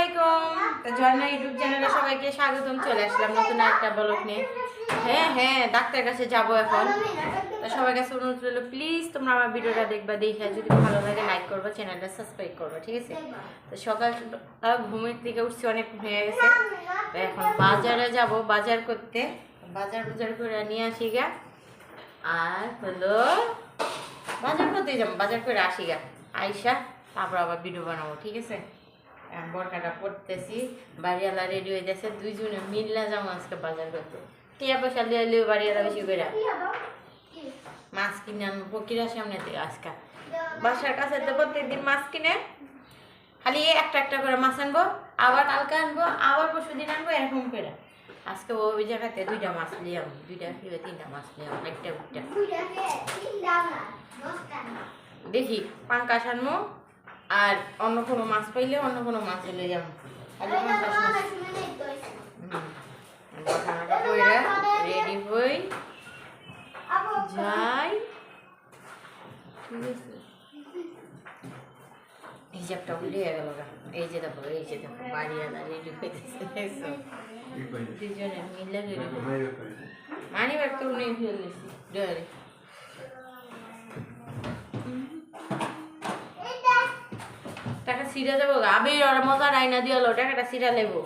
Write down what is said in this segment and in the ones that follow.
আলাইকুম। হ্যাঁ হ্যাঁ কাছে এখন। কাছে প্লিজ আমার করবা ঠিক আছে? সকাল ঘুমের থেকে উঠছি, অনেক হয়ে গেছে। তো এখন বাজারে যাব, বাজার করতে। বাজার বাজার করে নিয়ে আসি গা। আর হলো, বাজার করতে যাব, বাজার করে আসি গা। আইসা তারপর আবার ভিডিও বানাবো, ঠিক আছে? বরকাটা পড়তেছি বাড়িওয়ালা রেডি হয়ে যাচ্ছে দুইজনে মিল্লা যাব আজকে বাজার করতে। টিয়া পয়সা লিয়ে লিও বাড়িওয়ালা বেশি করে মাছ কিনে আনব ফকিরার সামনে থেকে আজকে। বাসার কাছে তো প্রত্যেকদিন মাছ কিনে। খালি একটা একটা করে মাছ আনব আবার কালকে আনব আবার পরশু দিন আনব এরকম করে আজকে ও ওই জায়গাতে দুইটা মাছ নিয়ে আনব দুইটা কিংবা তিনটা মাছ নিয়ে আনব একটা উঠটা দেখি পাঙ্কাশ আনব। আর অন্য কোনো মাছ পাইলে অন্য কোনো মাছ পাঙ্কাশ মাছ রেডি হই। যাই। ঠিক আছে। এই যে একটা উল্টে গেল এই যে দেখো এই যে দেখো বাড়িওয়ালা রেডি হইতেছে দেখছ? দুজনে মিলে রেডি মানি ব্যাগ তো উনি ফেলেছি ডরে সিরা যাব আবে ওর মজা রাইনা দিয়ালো টাকাটা সিরা লেবো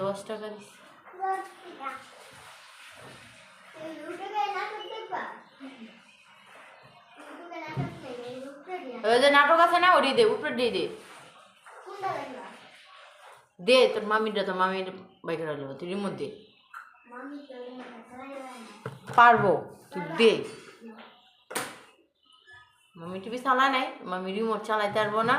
দশ টাকা দিছি। ওই যে নাটক আছে না ওরি দে উপরে দিয়ে দে। দে, তোর মামিটা তো মামির বাইকে রাখল তুই রিমোট পারব, তুই দে। মামি টিভি চালা নাই মামি রিমোট চালাইতে পারব না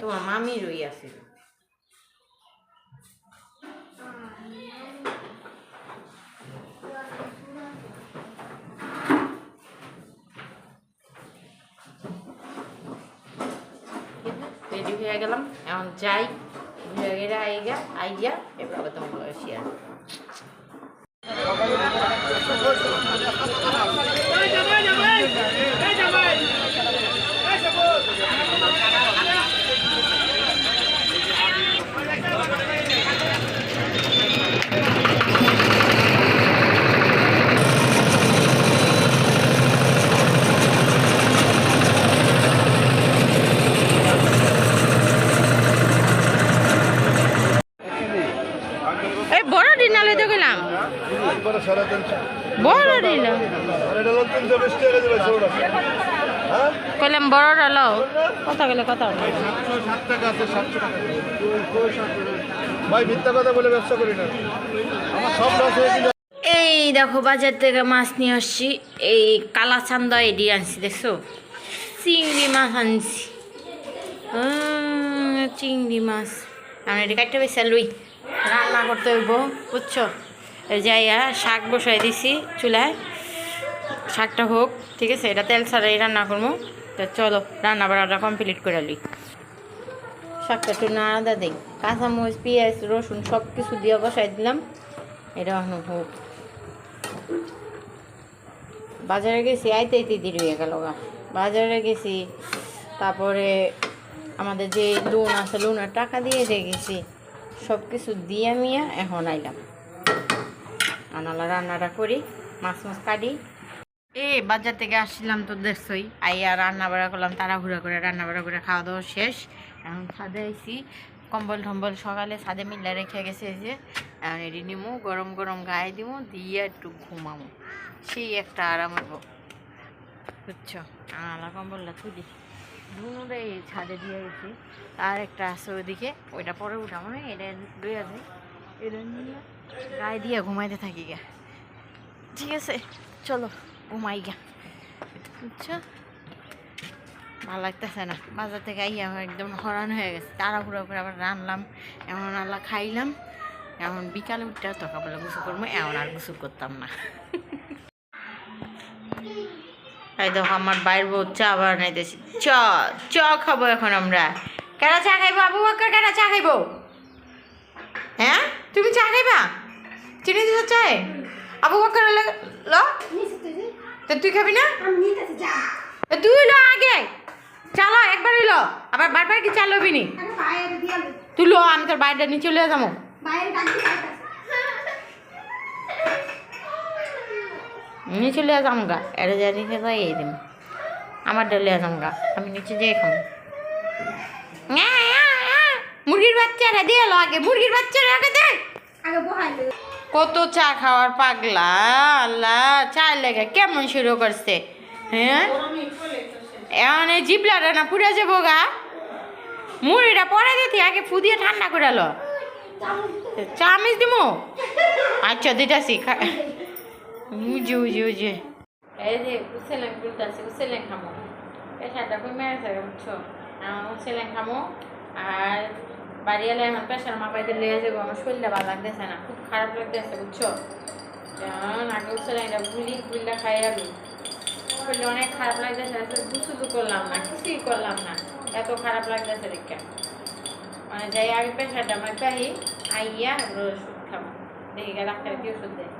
তোমার মামি রই আছে হয়ে গেলাম এখন যাই ঘুরে গেলে আইগা এবার আবার শেয়ার এই বড় ডিনার লইতে হ্যাঁ? কইলাম বড়টা লও। কথা গেলে কথা সাতশো ষাট টাকা আছে সাতশো টাকা। ভাই মিথ্যা কথা বলে ব্যবসা করি না। আমার সব লস এই দেখো বাজার থেকে মাছ নিয়ে আসছি। এই কালা চান্দা এডি আনছি দেখছ? চিংড়ি মাছ আনছি। চিংড়ি মাছ। আমি এটি কাটতে পেয়েছি লুই। রান্না করতে হইব বুঝছ? যাইয়া শাক বসাই দিছি চুলায়। শাকটা হোক, ঠিক আছে? এটা তেল ছাড়াই রান্না করব তো চলো, রান্না বাড়াটা কমপ্লিট করে লই। শাকটা একটু নাড়া দিই। কাঁচামরিচ, পেঁয়াজ, রসুন সব কিছু দিয়ে বসাই দিলাম। এটা এখন হোক। বাজারে গেছি, আইতে আইতে দেরি হয়ে গেল গা। বাজারে গেছি, তারপরে আমাদের যে লোন আছে, লোনের টাকা দিয়ে দিয়ে গেছি সব কিছু দিয়ে মিয়া এখন আইলাম। আনালা রান্নাটা করি, মাছ মাছ কাটি। এ, বাজার থেকে আসছিলাম তো দেখছই। আইয়া রান্না বাড়া করলাম, তাড়াহুড়া করে রান্না বাড়া করে খাওয়া দাওয়া শেষ। এখন ছাদে আইছি। কম্বল টম্বল সকালে ছাদে মিল্লা রেখে গেছে যে। এটি নিমু, গরম গরম গায়ে দিমু, দিয়ে একটু ঘুমামু। সেই একটা আরাম হইব বুঝছ? আলা কম্বলটা তুলি। ধুনুরে ছাদে দিয়ে গেছি। আর একটা আছে ওইদিকে ওইটা পরে উঠাবো না এটা দুই আছে। এটা নিয়ে গায়ে দিয়ে ঘুমাইতে থাকি গা। ঠিক আছে, চলো, ঘুমাই গা। বুঝছ? ভালো লাগতেছে না। বাজার থেকে আইয়া আমার একদম হরান হয়ে গেছে। তাড়াহুড়ো করে আবার রানলাম, এমন আল্লাহ খাইলাম। এমন বিকালে উঠতে সকালবেলা গোসল করব এমন আর গোসল করতাম না। এই দেখো, আমার বাইর বউ চা বানাইতেছি। চ চ খাব এখন আমরা। কেনা চা খাইবো? আবু বাক্কার কেনা চা খাইবো? হ্যাঁ? তুমি চা খাইবা? চিনি দিছ চায়? আবু বকর ল। নিচে তো তুই খাবি না? তুই ল আগে। চালো একবারই লো। আবার বারবার কি নি বাইরে দিয়ে আলি। তুই লো আমি তোর বাড়িটা নিয়ে চলে যাব। নিয়ে চলে যাম গা। এটা যা নিচে যাই এই দিন। আমার ডলে যাম গা। আমি নিচে যেয়ে খাব। আ, আ, মুরগির বাচ্চারা দিয়ে এলো আগে মুরগির বাচ্চারা আগে দে। আগে বহাইলে কত চা খাওয়ার পাগলা আল্লাহ চা লেগে কেমন শুরু করছে হ্যাঁ? এখন এই জিপলাটা না পুড়ে যাব গা। মুড়িটা পরে দিতি আগে ফুদিয়ে ঠান্ডা করে লো। চামিচ দিমু? আচ্ছা দিটাছি উজে উজে উজে এই যে উসেলেন গুলতাছি উসেলেন খামো। পেশাটা কই মেরেছে বুঝছ? আমার উসেলেন খামো আর বাড়ি এলে এখন পেশার মাপাইতে লেগে যাব আমার শরীরটা ভালো লাগতেছে না, খুব খারাপ লাগতেছে, বুঝছ? যেমন আগে উসেলেনটা গুলি, গুলিটা খাই আমি শরীরটা অনেক খারাপ লাগতেছে দুশুদু করলাম না, কিছুই করলাম না, এত খারাপ লাগতেছে দেখে। মানে যাই আগে পেশারটা মাপাই, আইয়া এবার ওষুধ খাব। দেখি ডাক্তার কি ওষুধ দেয়।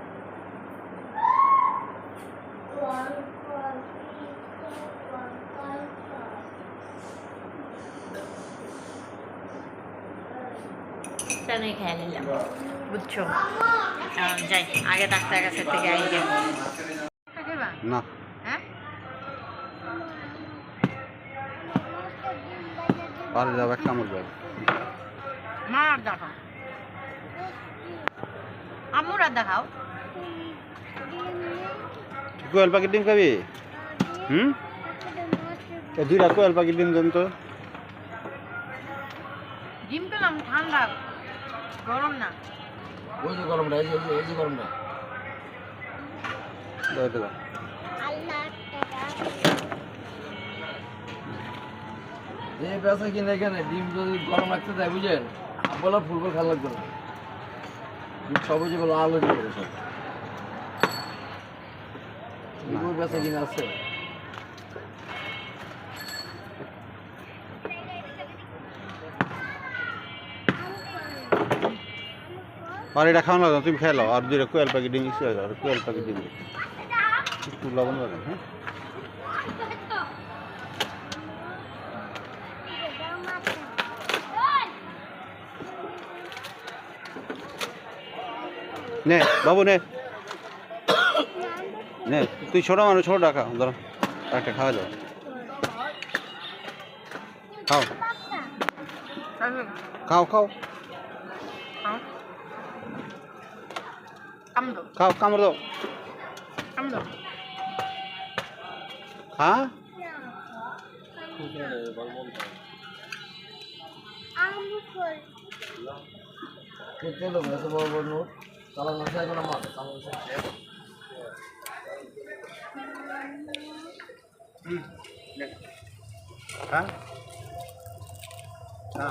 খেয়ে নিলাম। বুঝছ? যাই আগে ডাক্তার কাছে থেকে আই না। হ্যাঁ? পারে যাবে এক কামড় যাবে মার দেখাও। আমুর আর দেখাও। কোয়েল পাখির ডিম খাবি? হুম? দুইটা কোয়েল পাখির ডিম দেন তো। জিম পেলাম ঠান্ডা। গরম না। ওই যে গরমটা এই যে এই যে- গরমটা। দাও দাও। যে পেঁচা কিনে এখানে ডিম যদি গরম রাখতে দেয় বুঝেন বলা ফুলকর খাওয়া লাগবে না। ডিম সবুজ বলো আলো দিয়ে সব। পেঁচা কিনে আছে। আর এটা খাওয়ানো লাগবে না, তুমি খেয়ে লাও আর দুইটা কোয়েল পাখির ডিম ইচ্ছে আর কোয়েল পাখির ডিম। একটু লবণ লাগে হ্যাঁ? নে বাবু নে। নে তুই ছোট মানুষ ছোট খা ধরো। একটা খাওয়া যাও খাও। খাও খাও। কাম দো খাও কামড় দাও কাম দো খা চলো এত বড় বড় নোট চালানো আছে এখন আমার চালানো আছে খা খা